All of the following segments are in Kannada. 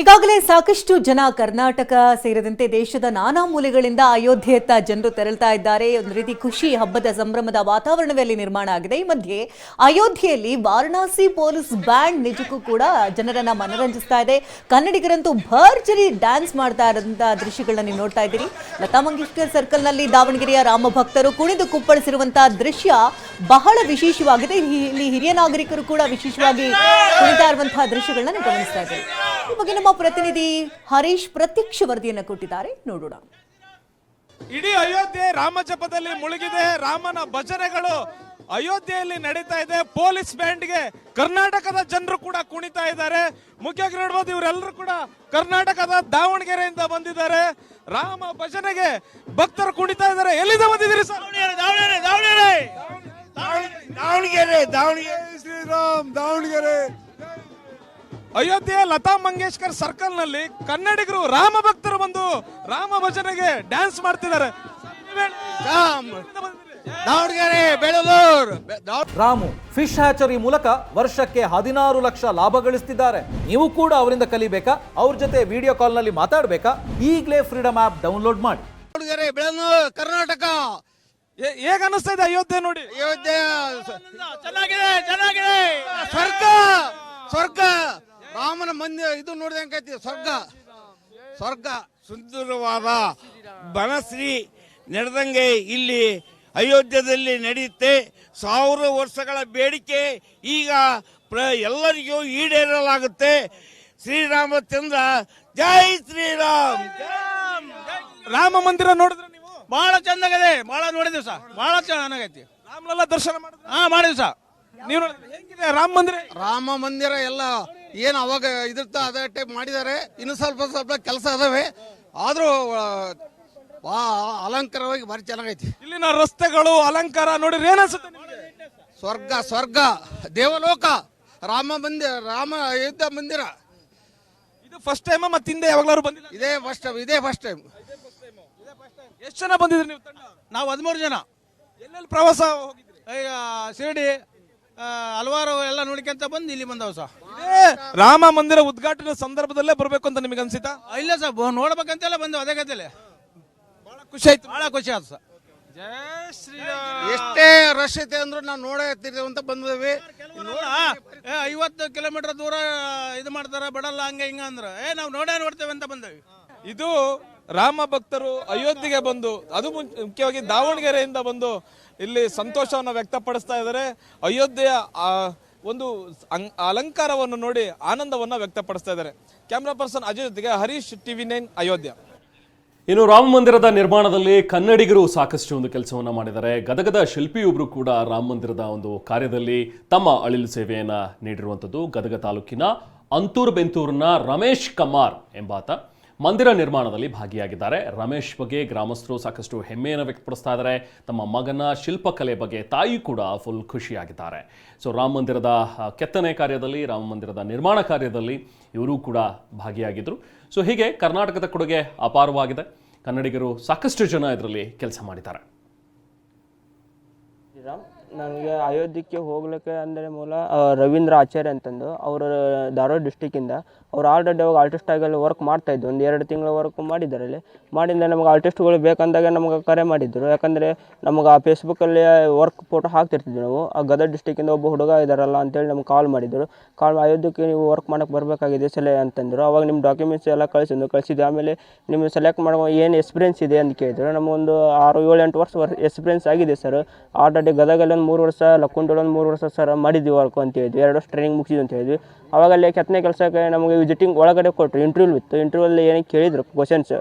ಈಗಾಗಲೇ ಸಾಕಷ್ಟು ಜನ ಕರ್ನಾಟಕ ಸೇರಿದಂತೆ ದೇಶದ ನಾನಾ ಮೂಲೆಗಳಿಂದ ಅಯೋಧ್ಯೆಯತ್ತ ಜನರು ತೆರಳ್ತಾ ಇದ್ದಾರೆ. ಒಂದು ರೀತಿ ಖುಷಿ ಹಬ್ಬದ ಸಂಭ್ರಮದ ವಾತಾವರಣದಲ್ಲಿ ನಿರ್ಮಾಣ ಆಗಿದೆ. ಈ ಮಧ್ಯೆ ಅಯೋಧ್ಯೆಯಲ್ಲಿ ವಾರಣಾಸಿ ಪೊಲೀಸ್ ಬ್ಯಾಂಡ್ ನಿಜಕ್ಕೂ ಕೂಡ ಜನರನ್ನ ಮನರಂಜಿಸ್ತಾ ಇದೆ. ಕನ್ನಡಿಗರಂತೂ ಭರ್ಜರಿ ಡ್ಯಾನ್ಸ್ ಮಾಡ್ತಾ ಇರೋಂತಹ ದೃಶ್ಯಗಳನ್ನ ನೀವು ನೋಡ್ತಾ ಇದ್ದೀರಿ. ಲತಾ ಮಂಗೇಶ್ಕರ್ ಸರ್ಕಲ್ನಲ್ಲಿ ದಾವಣಗೆರೆಯ ರಾಮ ಭಕ್ತರು ಕುಣಿದು ಕುಪ್ಪಳಿಸಿರುವಂತಹ ದೃಶ್ಯ ಬಹಳ ವಿಶೇಷವಾಗಿದೆ. ಇಲ್ಲಿ ಹಿರಿಯ ನಾಗರಿಕರು ಕೂಡ ವಿಶೇಷವಾಗಿ ಕುಣಿತಾ ಇರುವಂತಹ ದೃಶ್ಯಗಳನ್ನ ಗಮನಿಸ್ತಾ ಇದ್ದೀರಿ. ಈ ಬಗ್ಗೆ ನಮ್ಮ ಪ್ರತಿನಿಧಿ ಹರೀಶ್ ಪ್ರತ್ಯಕ್ಷ ವರದಿಯನ್ನು ಕೊಟ್ಟಿದ್ದಾರೆ. ನೋಡೋಣ. ಇಡೀ ಅಯೋಧ್ಯೆ ರಾಮ ಜಪದಲ್ಲಿ ಮುಳುಗಿದೆ. ರಾಮನ ಭಜನೆಗಳು ಅಯೋಧ್ಯೆಯಲ್ಲಿ ನಡೀತಾ ಇದೆ. ಪೊಲೀಸ್ ಬ್ಯಾಂಡ್ಗೆ ಕರ್ನಾಟಕದ ಜನರು ಕೂಡ ಕುಣಿತಾ ಇದ್ದಾರೆ. ಮುಖ್ಯವಾಗಿ ನೋಡ್ಬೋದು ಇವರೆಲ್ಲರೂ ಕೂಡ ಕರ್ನಾಟಕದ ದಾವಣಗೆರೆಯಿಂದ ಬಂದಿದ್ದಾರೆ. ರಾಮ ಭಜನೆಗೆ ಭಕ್ತರು ಕುಣಿತಾ ಇದ್ದಾರೆ. ಎಲ್ಲಿಂದ ಬಂದಿದ್ದೀರಿ ಸರ್? ದಾವಣಗೆರೆ ದಾವಣಗೆರೆ. ದಾವಣಗೆರೆ ದಾವಣಗೆರೆ ಶ್ರೀರಾಮ್ ದಾವಣಗೆರೆ. ಅಯೋಧ್ಯೆಯ ಲತಾ ಮಂಗೇಶ್ಕರ್ ಸರ್ಕಲ್ನಲ್ಲಿ ಕನ್ನಡಿಗರು ರಾಮ ಭಕ್ತರು ಬಂದು ರಾಮ ಭಜನೆಗೆ ಡ್ಯಾನ್ಸ್ ಮಾಡ್ತಿದ್ದಾರೆ. ರಾಮ್ ದಾವಣಗೆರೆ ಬೆಳಲೂರು. ಬೆ- ದಾವ್- ರಾಮು ಫಿಶ್ ಹ್ಯಾಚರಿ ಮೂಲಕ ವರ್ಷಕ್ಕೆ ಹದಿನಾರು ಲಕ್ಷ ಲಾಭ ಗಳಿಸ್ತಿದ್ದಾರೆ. ನೀವು ಕೂಡ ಅವರಿಂದ ಕಲಿಬೇಕಾ? ಅವ್ರ ಜೊತೆ ವಿಡಿಯೋ ಕಾಲ್ನಲ್ಲಿ ಮಾತಾಡಬೇಕಾ? ಈಗಲೇ ಫ್ರೀಡಮ್ ಆಪ್ ಡೌನ್ಲೋಡ್ ಮಾಡಿ. ದಾವಣಗೆರೆ ಬೆಳಲೂರು ಕರ್ನಾಟಕ. ಹೇಗ ಹೇಗ್ ಅನಿಸ್ತಾ ಇದೆ ಅಯೋಧ್ಯೆ ನೋಡಿ? ಅಯೋಧ್ಯೆ ಚೆನ್ನಾಗಿದೆ ಚೆನ್ನಾಗಿದೆ. ಸ್ವರ್ಗ ಸ್ವರ್ಗ. ರಾಮನ ಮಂದಿರ ಇದು ನೋಡಿದಂಗೈತಿ ಸ್ವರ್ಗ. ಸ್ವರ್ಗ. ಸುಂದರವಾದ ಬನಶ್ರೀ ನಡೆದಂಗೆ ಇಲ್ಲಿ ಅಯೋಧ್ಯದಲ್ಲಿ ನಡೆಯುತ್ತೆ. ಸಾವಿರ ವರ್ಷಗಳ ಬೇಡಿಕೆ ಈಗ ಪ್ರ ಎಲ್ಲರಿಗೂ ಈಡೇರಲಾಗುತ್ತೆ. ಶ್ರೀರಾಮಚಂದ್ರ ಜೈ ಶ್ರೀರಾಮ್. ರಾಮ ಮಂದಿರ ನೋಡಿದ್ರೆ ನೀವು? ಬಹಳ ಚಂದಾಗಿದೆ ಬಹಳ ನೋಡಿದ್ವಿ ಸರ್. ಬಹಳ ಚೆನ್ನಾಗೈತಿ. ರಾಮ್ಲಲ್ಲ ದರ್ಶನ ಮಾಡಿದ್ರೆ? ಹಾ ಮಾಡಿದ್ವಿ ಸರ್. ನೀವು ನೋಡಿದ್ರೆ ಹೇಗಿದೆ? ರಾಮ ಮಂದಿರ? ರಾಮ ಮಂದಿರ ಎಲ್ಲ ಏನು ಅವಾಗ ಇದಿರ್ತ ಅದೇ ಟೈಪ್ ಮಾಡಿದ್ದಾರೆ. ಇನ್ನು ಸ್ವಲ್ಪ ಸ್ವಲ್ಪ ಕೆಲಸ ಅದಾವೆ ಆದರೂ ವಾ ಅಲಂಕಾರವಾಗಿ ಭಾರಿ ಚೆನ್ನಾಗೈತಿ. ಇಲ್ಲಿನ ರಸ್ತೆಗಳು ಅಲಂಕಾರ ನೋಡಿದ್ರೆ ಏನಿಸುತ್ತೆ ಅನ್ಸುತ್ತೆ ನಿಮ್ಗೆ? ಸ್ವರ್ಗ ಸ್ವರ್ಗ ದೇವಲೋಕ ರಾಮ ಮಂದಿರ ರಾಮ ಅಯೋಧ್ಯ ಮಂದಿರ. ಇದು ಫಸ್ಟ್ ಟೈಮ್ ಮತ್ತೆ ಹಿಂದೆ ಯಾವಾಗ್ಲಾರು ಬಂದಿಲ್ಲ? ಇದೇ ಫಸ್ಟ್ ಟೈಮ್ ಇದೇ ಫಸ್ಟ್ ಟೈಮ್ ಎಷ್ಟು ಜನ ಬಂದಿದ್ರಿ ನೀವು ತಂಡ? ನಾವು ಹದಿಮೂರು ಜನ. ಎಲ್ಲೆಲ್ಲಿ ಪ್ರವಾಸ ಹೋಗಿದ್ರಿ? ಈಗ ಶಿರಡಿ. ಹಲವಾರು ಎಲ್ಲ ನೋಡ್ಕೊಂತ ಬಂದು ಇಲ್ಲಿ ಬಂದವು ಸರ್ ರಾಮ ಮಂದಿರ ಉದ್ಘಾಟನೆ ಸಂದರ್ಭದಲ್ಲೇ ಬರಬೇಕು ಅಂತ ನಿಮಗೆ ಅನ್ಸಿತಾ? ಇಲ್ಲ ಸರ್ ಬ- ನೋಡ್ಬೇಕಂತೆಲ್ಲ ಬಂದವು ಅದೇ ಗತಿಯಲ್ಲಿ ಬಹಳ ಖುಷಿ ಆಯ್ತು. ಬಹಳ ಖುಷಿ ಆಯ್ತು ಸರ್ ಎಷ್ಟೇ ರಶ್ ಐತೆ ಅಂದ್ರೂ ನಾವು ನೋಡೇ ಅಂತ ಬಂದ್ವಿ. ನೋಡ ಏ ಐವತ್ತು ಕಿಲೋಮೀಟರ್ ದೂರ ಇದು ಮಾಡ್ತಾರ ಬಿಡಲ್ಲ ಹಂಗೆ ಹಿಂಗ ಅಂದ್ರೆ. ಏ ನಾವು ನೋಡೇ ನೋಡ್ತೇವೆ ಅಂತ ಬಂದವಿ. ಇದು ರಾಮ ಭಕ್ತರು ಅಯೋಧ್ಯೆಗೆ ಬಂದು, ಅದು ಮುಖ್ಯವಾಗಿ ದಾವಣಗೆರೆಯಿಂದ ಬಂದು ಇಲ್ಲಿ ಸಂತೋಷವನ್ನು ವ್ಯಕ್ತಪಡಿಸ್ತಾ ಇದ್ದಾರೆ. ಅಯೋಧ್ಯೆಯ ಒಂದು ಅಲಂಕಾರವನ್ನು ನೋಡಿ ಆನಂದವನ್ನು ವ್ಯಕ್ತಪಡಿಸ್ತಾ ಇದ್ದಾರೆ. Camera person Ajay Harish TV nine Ayodhya. ಇನ್ನು ರಾಮ ಮಂದಿರದ ನಿರ್ಮಾಣದಲ್ಲಿ ಕನ್ನಡಿಗರು ಸಾಕಷ್ಟು ಒಂದು ಕೆಲಸವನ್ನು ಮಾಡಿದ್ದಾರೆ. ಗದಗದ ಶಿಲ್ಪಿಯೊಬ್ಬರು ಕೂಡ ರಾಮ ಮಂದಿರದ ಒಂದು ಕಾರ್ಯದಲ್ಲಿ ತಮ್ಮ ಅಳಿಲು ಸೇವೆಯನ್ನು ನೀಡಿರುವಂಥದ್ದು ಗದಗ ತಾಲೂಕಿನ ಅಂತೂರು ಬೆಂತೂರಿನ ರಮೇಶ್ ಕಮಾರ್ ಎಂಬಾತ. ಮಂದಿರ ನಿರ್ಮಾಣದಲ್ಲಿ ಭಾಗಿಯಾಗಿದ್ದಾರೆ. ರಮೇಶ್ ಬಗ್ಗೆ ಗ್ರಾಮಸ್ಥರು ಸಾಕಷ್ಟು ಹೆಮ್ಮೆಯನ್ನು ವ್ಯಕ್ತಪಡಿಸ್ತಾ ಇದ್ದಾರೆ. ತಮ್ಮ ಮಗನ ಶಿಲ್ಪಕಲೆ ಬಗ್ಗೆ ತಾಯಿ ಕೂಡ ಫುಲ್ ಖುಷಿಯಾಗಿದ್ದಾರೆ. ಸೊ ರಾಮ ಮಂದಿರದ ಕೆತ್ತನೆ ಕಾರ್ಯದಲ್ಲಿ, ರಾಮ ಮಂದಿರದ ನಿರ್ಮಾಣ ಕಾರ್ಯದಲ್ಲಿ ಇವರು ಕೂಡ ಭಾಗಿಯಾಗಿದ್ದರು ಸೊ ಹೀಗೆ ಕರ್ನಾಟಕದ ಕೊಡುಗೆ ಅಪಾರವಾಗಿದೆ. ಕನ್ನಡಿಗರು ಸಾಕಷ್ಟು ಜನ ಇದರಲ್ಲಿ ಕೆಲಸ ಮಾಡಿದ್ದಾರೆ. ನನಗೆ ಅಯೋಧ್ಯಕ್ಕೆ ಹೋಗ್ಲಿಕ್ಕೆ ಅಂದರೆ ಮೂಲ ರವೀಂದ್ರ ಆಚಾರ್ಯ ಅಂತಂದು, ಅವರು ಧಾರವಾಡ ಡಿಸ್ಟಿಕ್ಕಿಂದ ಅವ್ರು ಆಲ್ರೆಡಿ ಅವಾಗ ಆರ್ಟಿಸ್ಟ್ ಆಗಲ್ಲಿ ವರ್ಕ್ ಮಾಡ್ತಾಯಿದ್ದು ಒಂದು ಎರಡು ತಿಂಗಳ ವರ್ಕ್ ಮಾಡಿದ್ದಾರೆ ಅಲ್ಲಿ. ಮಾಡಿದ ನಮಗೆ ಆರ್ಟಿಸ್ಟ್ಗಳು ಬೇಕಂದಾಗ ನಮಗೆ ಕರೆ ಮಾಡಿದ್ದರು ಯಾಕಂದರೆ ನಮಗೆ ಆ ಫೇಸ್ಬುಕ್ಕಲ್ಲಿ ವರ್ಕ್ ಫೋಟೋ ಹಾಕ್ತಿರ್ತಿದ್ವಿ ನಾವು. ಆ ಗದಗ ಡಿಸ್ಟಿಕ್ಕಿಂದ ಒಬ್ಬ ಹುಡುಗ ಇದ್ದಾರಲ್ಲ ಅಂತೇಳಿ ನಮ್ಗೆ ಕಾಲ್ ಮಾಡಿದರು. ಕಾಲ್ ಅಯೋಧ್ಯಕ್ಕೆ ನೀವು ವರ್ಕ್ ಮಾಡೋಕೆ ಬರಬೇಕಾಗಿದೆ ಸಲ ಅಂತಂದರು. ಅವಾಗ ನಿಮ್ಮ ಡಾಕ್ಯುಮೆಂಟ್ಸ್ ಎಲ್ಲ ಕಳಿಸಿದ್ದು ಕಳಿಸಿದ ಆಮೇಲೆ ನಿಮಗೆ ಸೆಲೆಕ್ಟ್ ಮಾಡುವ ಏನು ಎಕ್ಸ್ಪೀರಿಯನ್ಸ್ ಇದೆ ಅಂತ ಕೇಳಿದ್ರು. ನಮಗೊಂದು ಆರು ಏಳು ಎಂಟು ವರ್ಷ ವರ್ ಎಕ್ಸ್ಪೀರಿಯನ್ಸ್ ಆಗಿದೆ ಸರ್ ಆಲ್ರೆಡಿ ಗದಗಲ್ಲಿ ಮೂರು ವರ್ಷ ಲಕ್ಕುಂಡಲ್ಲಿ ಒಂದು ಮೂರು ವರ್ಷ ಸರ್ ಮಾಡಿದ್ವಿ ವರ್ಕು ಅಂತ ಹೇಳಿದ್ವಿ. ಎರಡು ವರ್ಷ ಟ್ರೈನಿಂಗ್ ಮುಗಿಸಿದ್ವಿ ಅಂತ ಹೇಳಿದ್ವಿ. ಅವಾಗ ಅಲ್ಲಿ ಕೆತ್ತನೆ ಕೆಲಸಕ್ಕೆ ನಮಗೆ ವಿಸಿಟಿಂಗ್ ಒಳಗಡೆ ಕೊಟ್ಟರು ಇಂಟರ್ವ್ಯೂ ಇತ್ತು. ಇಂಟರ್ವ್ಯೂಲ್ಲಿ ಏನಕ್ಕೆ ಕೇಳಿದ್ರು ಕ್ವಶನ್ಸ್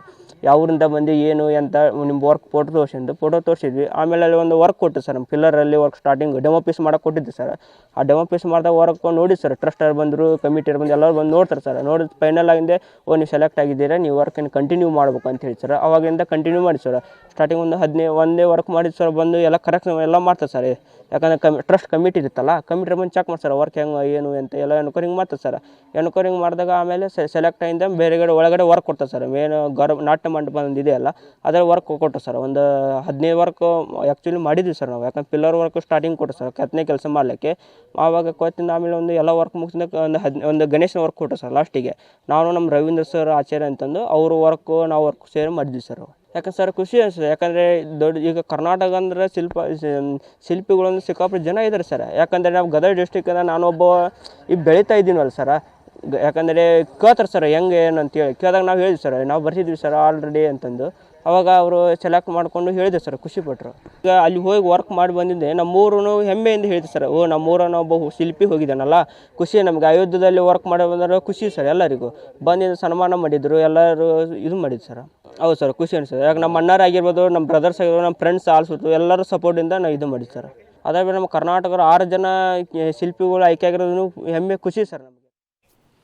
ಯಾವೂರಿಂದ ಬಂದು, ಏನು ಎಂತ ನಿಮ್ಮ ವರ್ಕ್ ಫೋಟೋ ತೋರಿಸಿದ್ದು ಫೋಟೋ ತೋರಿಸಿದ್ವಿ. ಆಮೇಲೆ ಅಲ್ಲಿ ಒಂದು ವರ್ಕ್ ಕೊಟ್ಟು ಸರ್ ನಮ್ಮ ಪಿಲ್ಲರಲ್ಲಿ ವರ್ಕ್ ಸ್ಟಾರ್ಟಿಂಗ್ ಡೆಮೋ ಪೀಸ್ ಮಾಡಕ್ಕೆ ಕೊಟ್ಟಿದ್ದೆ ಸರ್. ಆ ಡೆಮೋ ಪೀಸ್ ಮಾಡಿದಾಗ ವರ್ಕ್ ನೋಡಿ ಸರ್ ಟ್ರಸ್ಟರ್ ಬಂದರು ಕಮಿಟಿಯರ್ ಬಂದು ಎಲ್ಲರೂ ಬಂದು ನೋಡ್ತಾರೆ ಸರ್. ನೋಡಿ ಫೈನಲ್ ಆಗಿಂದೆ, ಓ ನೀವು ಸೆಲೆಕ್ಟ್ ಆಗಿದ್ದೀರಾ, ನೀವು ವರ್ಕನ್ನು ಕಂಟಿನ್ಯೂ ಮಾಡಬೇಕು ಅಂತ ಹೇಳಿ ಸರ್. ಅವಾಗಿಂದ ಕಂಟಿನ್ಯೂ ಮಾಡಿ ಸರ್. ಸ್ಟಾರ್ಟಿಂಗ್ ಒಂದು ಹದಿನೈದು ಒಂದೇ ವರ್ಕ್ ಮಾಡಿದ್ದು ಸರ್, ಬಂದು ಎಲ್ಲ ಕರೆಕ್ಟ್ ಎಲ್ಲ ಮಾಡ್ತಾರೆ ಸರ್. ಯಾಕಂದ್ರೆ ಕಮಿ ಟ್ರಸ್ಟ್ ಕಮಿಟಿ ಇರುತ್ತಲ್ಲ ಕಮಿಟಿ ಬಂದು ಚೆಕ್ ಮಾಡ್ತಾರೆ ವರ್ಕ್ ಹೆಂಗೆ, ಏನು ಅಂತ ಎಲ್ಲ ಎನ್ಕ್ವೈರಿಂಗ್ ಮಾಡ್ತಾರೆ ಸರ್ ಎನ್ಕ್ವೈರಿಂಗ್ ಮಾಡಿದಾಗ ಆಮೇಲೆ ಸೆಲೆಕ್ಟ್ ಆಯಿಂದ ಬೇರೆ ಕಡೆ, ಒಳಗಡೆ ವರ್ಕ್ ಕೊಡ್ತಾರೆ ಸರ್ ಮೇನ್ ಗರ್ ನಾಟ್ಯ ಮಂಟಪ ಒಂದು ಇದೆಯಲ್ಲ ಅದರ ವರ್ಕ್ ಕೊಟ್ಟರು ಸರ್ ಒಂದು ಹದಿನೈದು ವರ್ಕ್ ಆ್ಯಕ್ಚುಲಿ ಮಾಡಿದ್ವಿ ಸರ್ ನಾವು. ಯಾಕಂದ್ರೆ ಪಿಲ್ಲರ್ ವರ್ಕ್ ಸ್ಟಾರ್ಟಿಂಗ್ ಕೊಟ್ಟರು ಸರ್ ಕೆತ್ತನೆ ಕೆಲಸ ಮಾಡಲಿಕ್ಕೆ. ಆವಾಗ ಕೊತ್ತಿಂದ ಆಮೇಲೆ ಒಂದು ಎಲ್ಲ ವರ್ಕ್ ಮುಗಿಸಿದ ಒಂದು ಹದ್, ಒಂದು ಗಣೇಶನ ವರ್ಕ್ ಕೊಟ್ಟರು ಸರ್ ಲಾಸ್ಟಿಗೆ ನಾನು ನಮ್ಮ ರವೀಂದ್ರ ಸರ್ ಆಚಾರ್ಯ ಅಂತಂದು, ಅವರು ವರ್ಕು ನಾವು ವರ್ಕ್ ಸೇರಿ ಮಾಡಿದ್ವಿ ಸರ್ ಯಾಕಂದ್ರೆ ಸರ್ ಖುಷಿ ಅನಿಸ್ತದೆ ಯಾಕಂದರೆ ದೊಡ್ಡ ಈಗ ಕರ್ನಾಟಕ ಅಂದ್ರೆ ಶಿಲ್ಪ ಶಿಲ್ಪಿಗಳಂದ್ರೆ ಶಿಲ್ಪಿಗಳೊಂದು ಸಿಕ್ಕಾಪಟ್ಟೆ ಜನ ಇದ್ದಾರೆ ಸರ್. ಯಾಕಂದರೆ ನಾವು ಗದಗ ಡಿಸ್ಟಿಕ್ಕಿಂದ ನಾನೊಬ್ಬ ಈಗ ಬೆಳೀತಾ ಇದ್ದೀನಲ್ಲ ಸರ. ಯಾಕಂದರೆ ಕೇಳ್ತಾರೆ ಸರ್, ಹೆಂಗೆ, ಏನು ಅಂತೇಳಿ ಕೇಳಿದಾಗ ನಾವು ಹೇಳಿದ್ವಿ ಸರ್, ನಾವು ಬರ್ತಿದ್ವಿ ಸರ್ ಆಲ್ರೆಡಿ ಅಂತಂದು. ಅವಾಗ ಅವರು ಸೆಲೆಕ್ಟ್ ಮಾಡಿಕೊಂಡು ಹೇಳಿದೆ ಸರ್ ಖುಷಿಪಟ್ಟರು ಈಗ ಅಲ್ಲಿ ಹೋಗಿ ವರ್ಕ್ ಮಾಡಿ ಬಂದಿದ್ದೆ ನಮ್ಮೂರು ಹೆಮ್ಮೆಯಿಂದ ಹೇಳಿದೆ ಸರ್. ಓ ನಮ್ಮೂರನ್ನ ಒಬ್ಬ ಶಿಲ್ಪಿ ಹೋಗಿದ್ದಾನಲ್ಲ. ಖುಷಿ ನಮಗೆ ಅಯೋಧ್ಯದಲ್ಲಿ ವರ್ಕ್ ಮಾಡಿ ಬಂದ್ರೆ ಖುಷಿ ಸರ್ ಎಲ್ಲರಿಗೂ. ಬಂದಿದ್ದು ಸನ್ಮಾನ ಮಾಡಿದರು, ಎಲ್ಲರೂ ಇದು ಮಾಡಿದ್ದು ಸರ್. ಹೌದು ಸರ್, ಖುಷಿ ಅನಿಸ್ತದೆ ಯಾಕೆ ನಮ್ಮ ಅಣ್ಣರಾಗಿರ್ಬೋದು ನಮ್ಮ ಬ್ರದರ್ಸ್ ಆಗಿರ್ಬೋದು, ನಮ್ಮ ಫ್ರೆಂಡ್ಸ್ ಆಲ್ಸುತ್ತು ಎಲ್ಲರ ಸಪೋರ್ಟಿಂದ ನಾವು ಇದು ಮಾಡಿದ್ದು ಸರ್. ಅದಾದ್ಮೇಲೆ ನಮ್ಮ ಕರ್ನಾಟಕದ ಆರು ಜನ ಶಿಲ್ಪಿಗಳು ಆಯ್ಕೆ ಆಗಿರೋದು ಹೆಮ್ಮೆ, ಖುಷಿ ಸರ್ ನಮಗೆ.